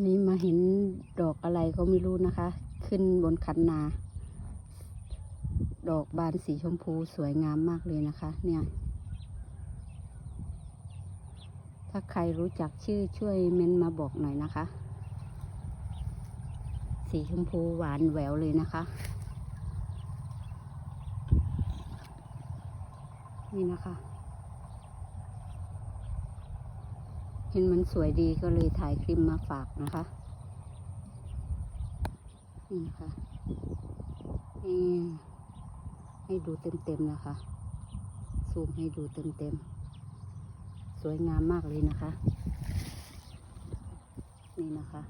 นี่มาเห็นดอกอะไรก็ไม่รู้นะคะ ขึ้นบนคันนา ดอกบานสีชมพูสวยงามมากเลยนะคะ เนี่ย ถ้าใครรู้จักชื่อช่วยเม้นมาบอกหน่อยนะคะ สีชมพูหวานแหววเลยนะคะ นี่นะคะ เห็นมันสวยดีก็เลยถ่ายคลิปมาฝากนะคะนี่นะคะนี่ให้ดูเต็มๆนะคะ ซูมให้ดูเต็มๆ สวยงามมากเลยนะคะ นี่นะคะ